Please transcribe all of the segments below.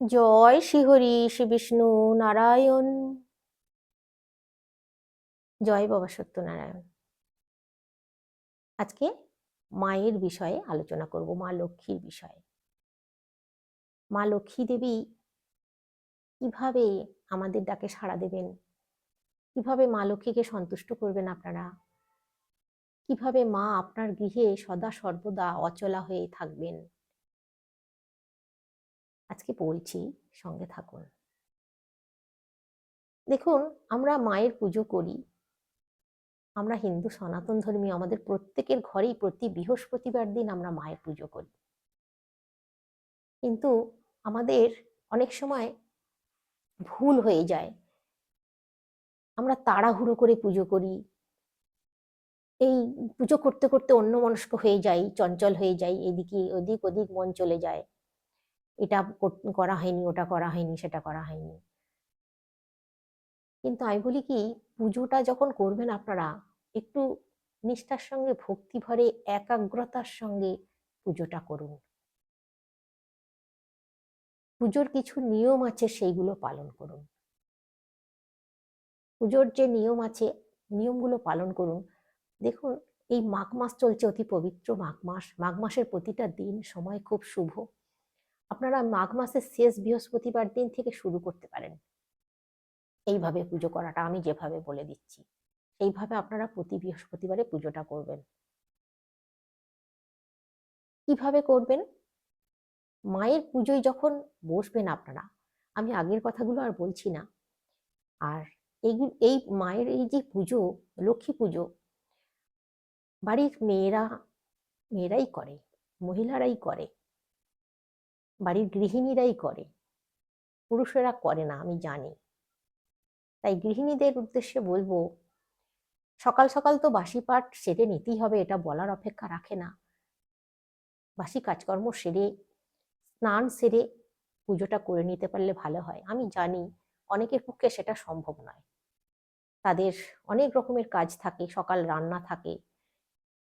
জয় শ্রীহরি শ্রী বিষ্ণু নারায়ণ। জয় বাবা সত্যনারায়ণ। আজকে মায়ের বিষয়ে আলোচনা করব, মা লক্ষ্মীর বিষয়ে। মা লক্ষ্মী দেবী কীভাবে আমাদের ডাকে সাড়া দেবেন? কীভাবে মা লক্ষ্মীকে সন্তুষ্ট করবেন আপনারা? কীভাবে মা আপনার গৃহে সদা সর্বদা অচলা হয়ে থাকবেন? আজকে বলছি সঙ্গে থাকুন। দেখুন, আমরা মায়ের পুজো করি। আমরা হিন্দু সনাতন ধর্মী, আমাদের প্রত্যেকের ঘরেই প্রতি বৃহস্পতিবার দিন আমরা মায়ের পুজো করি। কিন্তু আমাদের অনেক সময় ভুল হয়ে যায়। আমরা তাড়াহুড়ো করে পুজো করি। এই পুজো করতে করতে অন্য মনস্ক হয়ে যাই, চঞ্চল হয়ে যাই, এদিকে ওদিক ওদিক মন চলে যায়। এটা করা হয়নি, ওটা করা হয়নি, সেটা করা হয়নি। কিন্তু আমি বলি কি, পুজোটা যখন করবেন আপনারা, একটু নিষ্ঠার সঙ্গে, ভক্তি ভরে, একাগ্রতার সঙ্গে পুজোটা করুন। পুজোর কিছু নিয়ম আছে, সেইগুলো পালন করুন। পুজোর যে নিয়ম আছে, নিয়মগুলো পালন করুন। দেখুন, এই মাঘ মাস চলছে, অতি পবিত্র মাঘ মাস। মাঘ মাসের প্রতিটা দিন, সময় খুব শুভ। আপনারা মাঘ মাসের শেষ বৃহস্পতিবার দিন থেকে শুরু করতে পারেন। এইভাবে পুজো করাটা আমি যেভাবে বলে দিচ্ছি, এইভাবে আপনারা প্রতি বৃহস্পতিবারে পুজোটা করবেন। কীভাবে করবেন? মায়ের পুজোয় যখন বসবেন আপনারা, আমি আগের কথাগুলো আর বলছি না, আর এই এই মায়ের এই যে পুজো, লক্ষ্মী পুজো, বাড়ির মেয়েরা, মেয়েরাই করে, মহিলারাই করে বাড়ির গৃহিণীরাই করে। পুরুষেরা করে না, আমি জানি। তাই গৃহিণীদের উদ্দেশ্যে বলব, সকাল সকাল তো বাসি পাঠ সেরে নিতেই হবে, এটা বলার অপেক্ষা রাখে না। বাসি কাজকর্ম সেরে, স্নান সেরে পুজোটা করে নিতে পারলে ভালো হয়। আমি জানি অনেকের পক্ষে সেটা সম্ভব নয়। তাদের অনেক রকমের কাজ থাকে, সকাল রান্না থাকে,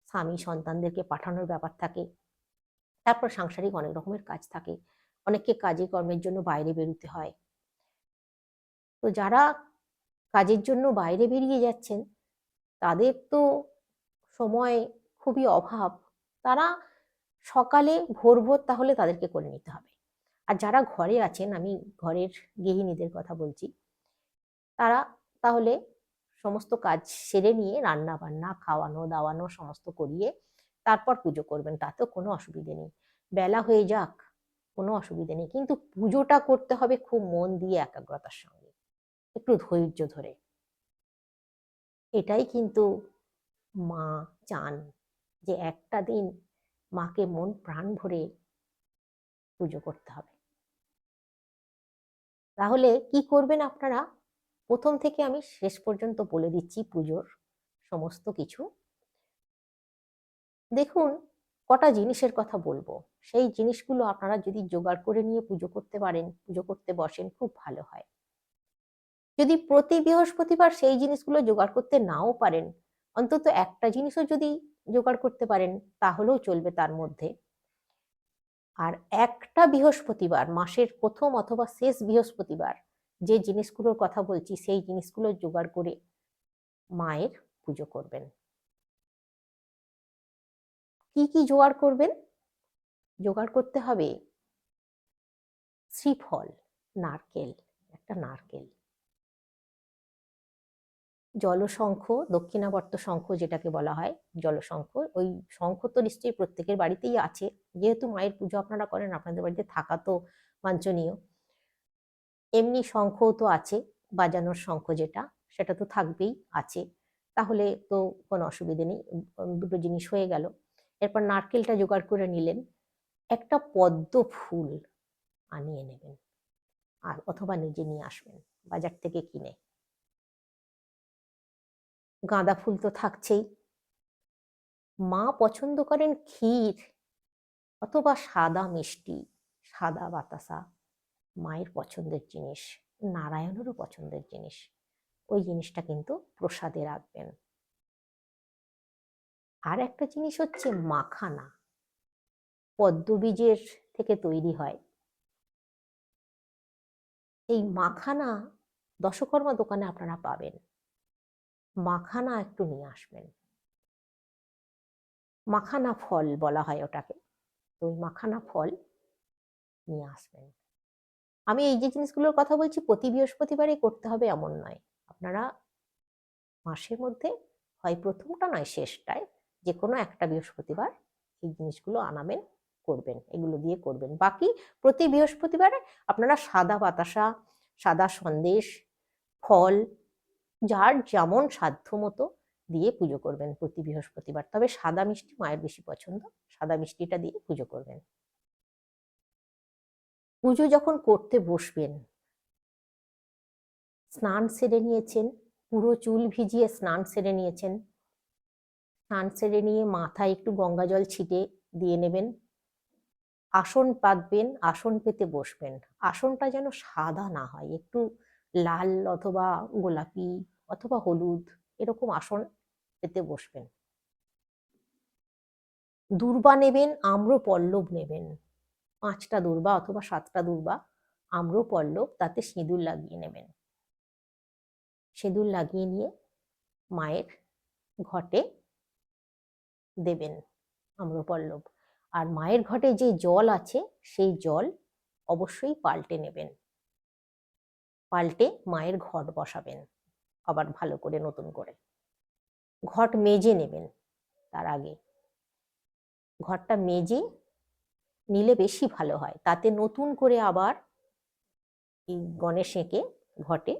স্বামী সন্তানদেরকে পাঠানোর ব্যাপার থাকে। তারপর সাংসারিক অনেক রকমের কাজ থাকে। অনেককে কাজে কর্মের জন্য বাইরে বেরোতে হয়। তো যারা কাজের জন্য বাইরে বেরিয়ে যাচ্ছেন, তাদের তো সময় খুবই অভাব। তারা সকালে ভোর ভোর তাহলে তাদেরকে করে নিতে হবে। আর যারা ঘরে আছেন, আমি ঘরের গৃহিণীদের কথা বলছি, তারা তাহলে সমস্ত কাজ সেরে নিয়ে রান্না বান্না খাওয়ানো, দাওয়ানো সমস্ত করিয়ে তারপর পুজো করবেন, তাতেও কোনো অসুবিধে নেই। বেলা হয়ে যাক, কোনো অসুবিধে নেই। কিন্তু পুজোটা করতে হবে খুব মন দিয়ে, একাগ্রতার সঙ্গে। একটু ধৈর্য ধরে। এটাই কিন্তু মা চান যে একটা দিন মাকে মন প্রাণ ভরে পুজো করতে হবে। তাহলে কি করবেন আপনারা? প্রথম থেকে আমি শেষ পর্যন্ত বলে দিচ্ছি পুজোর সমস্ত কিছু। দেখুন, কটা জিনিসের কথা বলব। সেই জিনিসগুলো আপনারা যদি জোগাড় করে নিয়ে পুজো করতে পারেন, পুজো করতে বসেন, খুব ভালো হয়। যদি প্রতি বৃহস্পতিবার সেই জিনিসগুলো জোগাড় করতে নাও পারেন, অন্তত একটা জিনিসও যদি জোগাড় করতে পারেন, তাহলেও চলবে তার মধ্যে। আর একটা বৃহস্পতিবার, মাসের প্রথম অথবা শেষ বৃহস্পতিবার, যে জিনিসগুলোর কথা বলছি, সেই জিনিসগুলো জোগাড় করে মায়ের পুজো করবেন। কি কি জোগাড় করবেন? জোগাড় করতে হবে শ্রীফল, নারকেল, একটা নারকেল। জলশঙ্খ, দক্ষিণাবর্ত শঙ্খ যেটাকে বলা হয়, জলশঙ্খ, ওই শঙ্খ তো নিশ্চয়ই প্রত্যেকের বাড়িতেই আছে। যেহেতু মায়ের পুজো আপনারা করেন, আপনাদের বাড়িতে থাকা তো বাঞ্ছনীয়। এমনি শঙ্খ তো আছে, বাজানোর শঙ্খ যেটা, সেটা তো থাকবেই, আছে। তাহলে তো কোনো অসুবিধে নেই দুটো জিনিস হয়ে গেল। এরপর নারকেলটা জোগাড় করে নিলেন। একটা পদ্ম ফুল আনিয়ে নেবেন আর অথবা নিজে নিয়ে আসবেন, বাজার থেকে কিনে। গাঁদা ফুল তো থাকছেই। মা পছন্দ করেন ক্ষীর অথবা সাদা মিষ্টি, সাদা বাতাসা। মায়ের পছন্দের জিনিস, নারায়ণেরও পছন্দের জিনিস। ওই জিনিসটা কিন্তু প্রসাদে রাখবেন। আর একটা জিনিস হচ্ছে মাখানা। পদ্মবীজের থেকে তৈরি হয়। এই মাখানা দশকর্মা দোকানে আপনারা পাবেন। মাখানা একটু নিয়ে আসবেন। মাখানা ফল বলা হয় ওটাকে। তো ওই মাখানা ফল নিয়ে আসবেন। আমি এই যে জিনিসগুলোর কথা বলছি, প্রতি বৃহস্পতিবারই করতে হবে এমন নয়। আপনারা মাসের মধ্যে হয় প্রথমটা, নয় শেষটায় যে কোনো একটা বৃহস্পতিবার এই জিনিসগুলো আনাবেন, করবেন, এগুলো দিয়ে করবেন। বাকি প্রতি বৃহস্পতিবারে আপনারা সাদা বাতাসা, সাদা সন্দেশ, ফল, যার যেমন সাধ্য মতো দিয়ে পুজো করবেন প্রতি বৃহস্পতিবার। তবে সাদা মিষ্টি মায়ের বেশি পছন্দ, সাদা মিষ্টিটা দিয়ে পুজো করবেন। পুজো যখন করতে বসবেন, স্নান সেরে নিয়েছেন, পুরো চুল ভিজিয়ে স্নান সেরে নিয়েছেন স্নান সেরে নিয়ে মাথায় একটু গঙ্গা জল ছিটে দিয়ে নেবেন। আসন পাতবেন, আসন পেতে বসবেন। আসনটা যেন সাদা না হয়, একটু লাল অথবা গোলাপি অথবা হলুদ এরকম আসন পেতে বসবেন। দূর্বা নেবেন আম্র পল্লব নেবেন। পাঁচটা দূর্বা অথবা সাতটা দূর্বা আম্র পল্লব তাতে সিঁদুর লাগিয়ে নেবেন। সিঁদুর লাগিয়ে নিয়ে মায়ের ঘটে দেবেন আম্রপল্লব। আর মায়ের ঘটে যে জল আছে, সেই জল অবশ্যই পাল্টে নেবেন। পাল্টে মায়ের ঘট বসাবেন, আবার ভালো করে নতুন করে। ঘট মেজে নেবেন তার আগে। ঘরটা মেজে নিলে বেশি ভালো হয়, তাতে নতুন করে আবার এই গণেশ এঁকে ঘটে,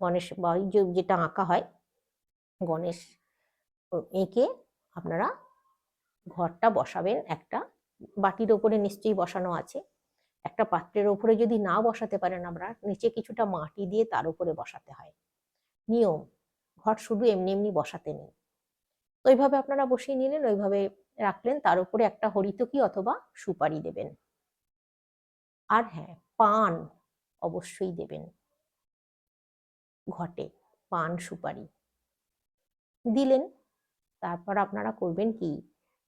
গণেশ বা যেটা আঁকা হয়, গণেশ এঁকে আপনারা ঘরটা বসাবেন, একটা বাটির ওপরে নিশ্চয়ই বসানো আছে। একটা পাত্রের ওপরে যদি না বসাতে পারেন আমরা, নিচে কিছুটা মাটি দিয়ে তার উপরে বসাতে হয়। নিয়ম, ঘর শুধু এমনি এমনি বসাতে নেই। তো ওইভাবে আপনারা বসিয়ে নিলেন, ওইভাবে রাখলেন, তার উপরে একটা হরিতকি অথবা সুপারি দেবেন। আর হ্যাঁ পান অবশ্যই দেবেন। ঘটে, পান, সুপারি। দিলেন তারপর আপনারা করবেন কি?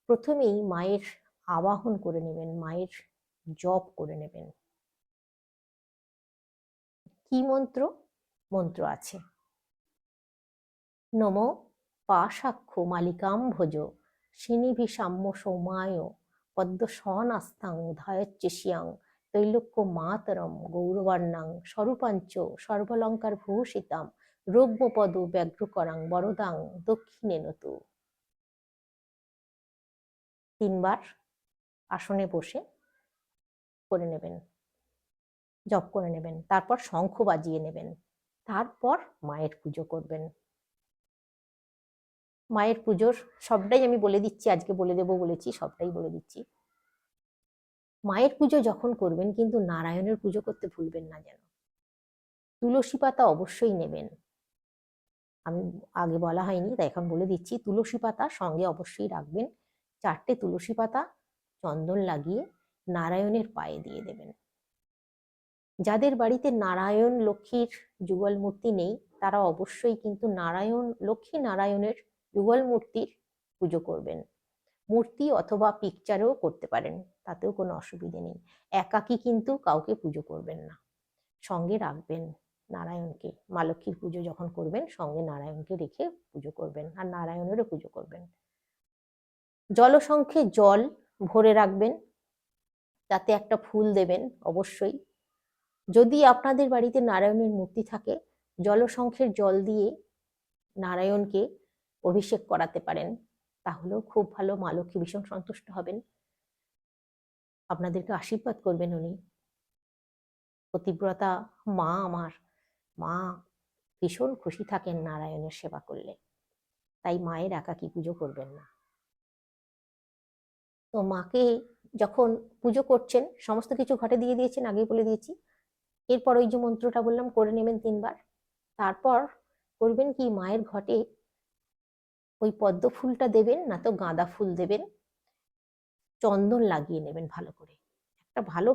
প্রথমেই মায়ের আবাহন করে নেবেন, মায়ের জপ করে নেবেন। কি মন্ত্র? মন্ত্র আছে। নম পাশাক্ষ মালিকাম ভোজ সিনিভিসাম্য সৌমায় পদ্ম সনাস্তাং ধায়চ্চেশিয়াং তৈলক্য মাতরম গৌরবর্ণাং স্বরূপাঞ্চ সর্বলঙ্কার ভূষিতাম রৌদ্রপদ ব্যাঘ্রকরাং বরদাং দক্ষিণে নতু। তিনবার আসনে বসে করে নেবেন, জপ করে নেবেন, তারপর শঙ্খ বাজিয়ে নেবেন, তারপর মায়ের পুজো করবেন। মায়ের পুজোর সবটাই আমি বলে দিচ্ছি, আজকে বলে দেবো বলেছি, সবটাই বলে দিচ্ছি। মায়ের পুজো যখন করবেন কিন্তু নারায়ণের পুজো করতে ভুলবেন না যেন। তুলসী পাতা অবশ্যই নেবেন। আমি আগে বলা হয়নি, তাই এখন বলে দিচ্ছি, তুলসী পাতা সঙ্গে অবশ্যই রাখবেন। চারটে তুলসী পাতা, চন্দন লাগিয়ে নারায়ণের পায়ে দিয়ে দেবেন। যাদের বাড়িতে নারায়ণ লক্ষ্মীর যুগল মূর্তি নেই, তারা অবশ্যই কিন্তু নারায়ণ, লক্ষ্মী নারায়ণের যুগল মূর্তির পুজো করবেন। মূর্তি অথবা পিকচারেও করতে পারেন, তাতেও কোনো অসুবিধে নেই। একাকি কিন্তু কাউকে পুজো করবেন না। সঙ্গে রাখবেন নারায়ণকে। মা লক্ষ্মীর পুজো যখন করবেন, সঙ্গে নারায়ণকে রেখে পুজো করবেন, আর নারায়ণেরও পুজো করবেন। জলসংখ্যে জল ভরে রাখবেন তাতে একটা ফুল দেবেন অবশ্যই। যদি আপনাদের বাড়িতে নারায়ণের মূর্তি থাকে, জলসংখ্যের জল দিয়ে নারায়ণকে অভিষেক করাতে পারেন, তাহলেও খুব ভালো, মা লক্ষ্মী ভীষণ সন্তুষ্ট হবেন। আপনাদেরকে আশীর্বাদ করবেন উনি। পতিব্রতা, মা আমার, মা ভীষণ খুশি থাকেন নারায়ণের সেবা করলে। তাই মায়ের একাকি পুজো করবেন না। তো মাকে যখন পুজো করছেন, সমস্ত কিছু ঘটে দিয়ে দিয়েছেন, আগেই বলে দিয়েছি। এরপর ওই যে মন্ত্রটা বললাম, করে নেবেন তিনবার। তারপর করবেন কি, মায়ের ঘটে ওই পদ্ম ফুলটা দেবেন, না তো গাঁদা ফুল দেবেন। চন্দন লাগিয়ে নেবেন ভালো করে। একটা ভালো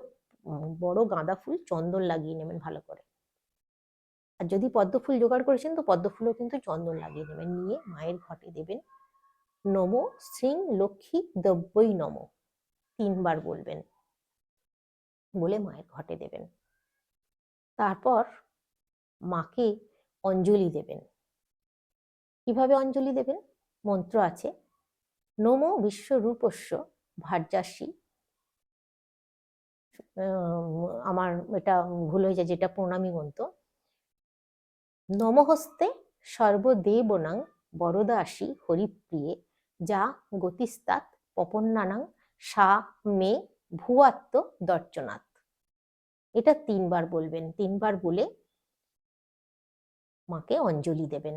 বড় গাঁদা ফুল চন্দন লাগিয়ে নেবেন ভালো করে। আর যদি পদ্ম ফুল জোগাড় করেছেন, তো পদ্ম ফুলও কিন্তু চন্দন লাগিয়ে নেবেন। নিয়ে মায়ের ঘটে দেবেন। নম শ্রীং লক্ষ্মী দ্রব্যই নম। তিনবার বলবেন। বলে মায়ের ঘটে দেবেন। তারপর মাকে অঞ্জলি দেবেন। কীভাবে অঞ্জলি দেবেন? মন্ত্র আছে, নমো বিশ্বরূপস্য ভার্যাসী। আমার এটা ভুল হয়ে যায়, যেটা প্রণামী মন্ত্র। নমহস্তে সর্বদেবনাং বরদাসী হরিপ্রিয়ে যা গতিস্তাৎ, পপন্নানাং, সা, মে, ভুয়াত্ম দর্চনাথ এটা তিনবার বলবেন, তিনবার বলে মাকে অঞ্জলি দেবেন।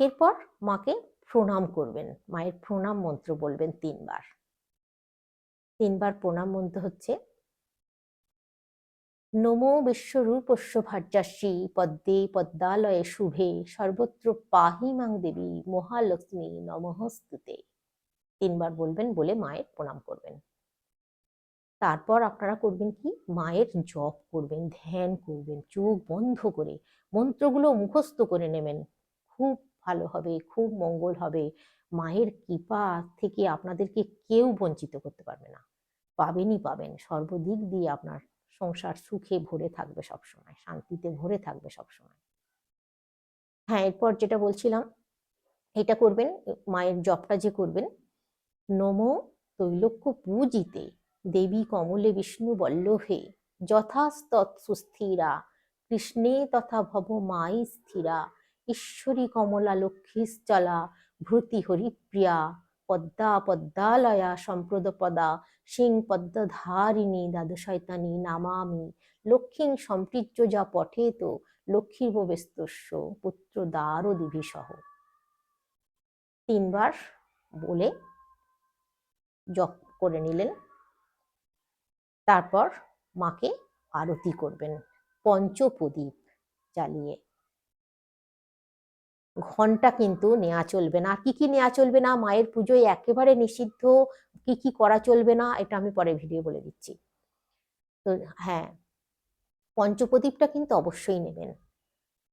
এরপর মাকে প্রণাম করবেন, মায়ের প্রণাম মন্ত্র বলবেন তিনবার। তিনবার প্রণাম মন্ত্র হচ্ছে নমো বিশ্বরূপস্য ভার্যাসী পদ্মে পদ্মালয়ে শুভে সর্বত্র পাহি মাং দেবী মহালক্ষ্মী নমহস্তুতে তিনবার বলবেন বলে মায়ের প্রণাম করবেন। তারপর আপনারা করবেন কি? মায়ের জপ করবেন, ধ্যান করবেন, চোখ বন্ধ করে মন্ত্রগুলো মুখস্থ করে নেবেন। খুব ভালো হবে, খুব মঙ্গল হবে। মায়ের কৃপা থেকে আপনাদেরকে কেউ বঞ্চিত করতে পারবে না। পাবেনই পাবেন, সর্বদিক দিয়ে আপনার সংসার সুখে ভরে থাকবে সবসময়, শান্তিতে ভরে থাকবে সবসময়। হ্যাঁ এরপর যেটা বলছিলাম, এটা করবেন, মায়ের জপটা যে করবেন, নমো তৈলক্য পূজিতে দেবী কমলে বিষ্ণু বল্লভে যথাস্তৎ সুস্থিরা, কৃষ্ণে তথা ভব মাই স্থিরা, ঈশ্বরী কমলা লক্ষ্মীশ্চলা ভৃতি হরিপ্রিয়া। পদ্মা পদ্মালয়া সম্প্রদপদা, সিং পদ্মধারিণী, দ্বাদশয়তানি নামামি, লক্ষ্মীং সম্পৃজ্য যা পঠে তো লক্ষ্মীর ব্যস্তস্য পুত্র দ্বার দিভিসহ তিনবার বলে জপ করে নিলেন। তারপর মাকে আরতি করবেন, পঞ্চপ্রদীপ জ্বালিয়ে। ঘণ্টা কিন্তু নেওয়া চলবে না। কি কি নেওয়া চলবে না? মায়ের পুজোয় একেবারে নিষিদ্ধ। কি কি করা চলবে না? এটা আমি পরে ভিডিও বলে দিচ্ছি। তো হ্যাঁ পঞ্চপ্রদীপটা কিন্তু অবশ্যই নেবেন।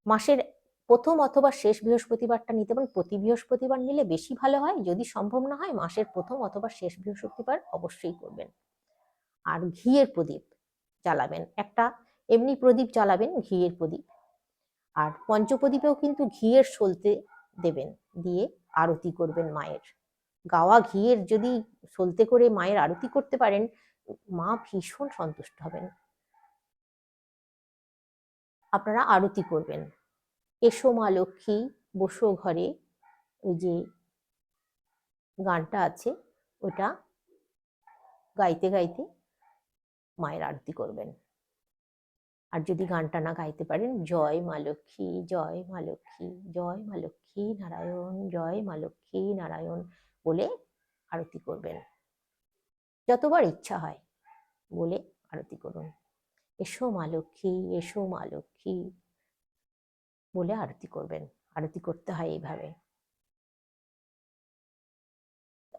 মাসের প্রথম অথবা শেষ বৃহস্পতিবারটা নিতে পারেন। প্রতি বৃহস্পতিবার নিলে বেশি ভালো হয়। যদি সম্ভব না হয়, মাসের প্রথম অথবা শেষ বৃহস্পতিবার অবশ্যই করবেন। আর ঘিয়ের প্রদীপ জ্বালাবেন। একটা এমনি প্রদীপ জ্বালাবেন, ঘিয়ের প্রদীপ। আর পঞ্চপ্রদীপেও কিন্তু ঘিয়ের সলতে দেবেন, দিয়ে আরতি করবেন মায়ের। গাওয়া ঘিয়ের যদি সলতে করে মায়ের আরতি করতে পারেন, মা ভীষণ সন্তুষ্ট হবেন। আপনারা আরতি করবেন। এসো মা লক্ষ্মী, বসো ঘরে। ওই যে গানটা আছে, ওটা গাইতে গাইতে মায়ের আরতি করবেন। আর যদি গানটা না গাইতে পারেন, জয় মা লক্ষ্মী, জয় মা লক্ষ্মী, জয় মা লক্ষ্মী নারায়ণ, জয় মা লক্ষ্মী নারায়ণ বলে আরতি করবেন। যতবার ইচ্ছা হয় বলে আরতি করুন। এসো মা লক্ষ্মী, এসো মা লক্ষ্মী বলে আরতি করবেন। আরতি করতে হয় এইভাবে।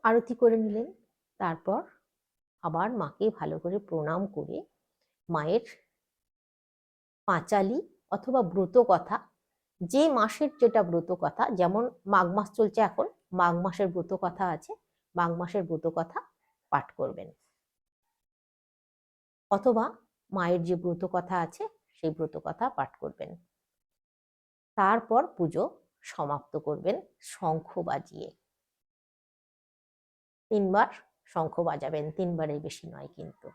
আরতি করে নিলেন, তারপর আবার মাকে ভালো করে প্রণাম করে মায়ের পাঁচালি অথবা ব্রত কথা, যে মাসের যেটা ব্রত কথা, যেমন মাঘ মাস চলছে এখন, মাঘ মাসের ব্রত কথা আছে, মাঘ মাসের ব্রত কথা পাঠ করবেন। অথবা মায়ের যে ব্রত কথা আছে, সেই ব্রত কথা পাঠ করবেন। তারপর পুজো সমাপ্ত করবেন শঙ্খ বাজিয়ে। তিনবার শঙ্খ বাজাবেন, তিনবারের বেশি নয় কিন্তু।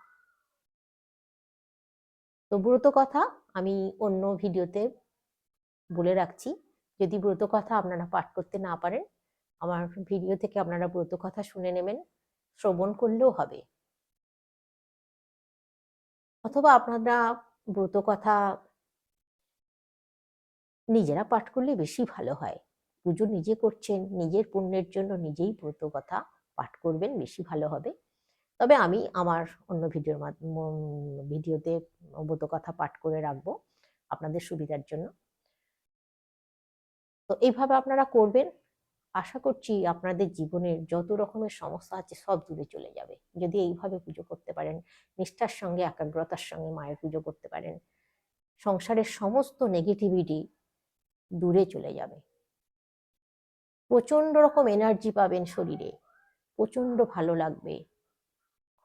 তো ব্রত কথা আমি অন্য ভিডিওতে বলে রাখছি। যদি ব্রত কথা আপনারা পাঠ করতে না পারেন, আমার ভিডিও থেকে আপনারা ব্রত কথা শুনে নেবেন, শ্রবণ করলেও হবে। অথবা আপনারা ব্রত কথা নিজেরা পাঠ করলে বেশি ভালো হয়। পুজো নিজে করছেন, নিজের পুণ্যের জন্য নিজেই ব্রত কথা পাঠ করবেন, বেশি ভালো হবে। তবে আমি আমার অন্য ভিডিওর ভিডিওতে ব্রত কথা পাঠ করে রাখব আপনাদের সুবিধার জন্য। তো এইভাবে আপনারা করবেন, আশা করছি আপনাদের জীবনের যত রকমের সমস্যা আছে সব দূরে চলে যাবে। যদি এইভাবে পুজো করতে পারেন, নিষ্ঠার সঙ্গে, একাগ্রতার সঙ্গে মায়ের পুজো করতে পারেন, সংসারের সমস্ত নেগেটিভিটি দূরে চলে যাবে। প্রচণ্ড রকম এনার্জি পাবেন শরীরে প্রচণ্ড ভালো লাগবে।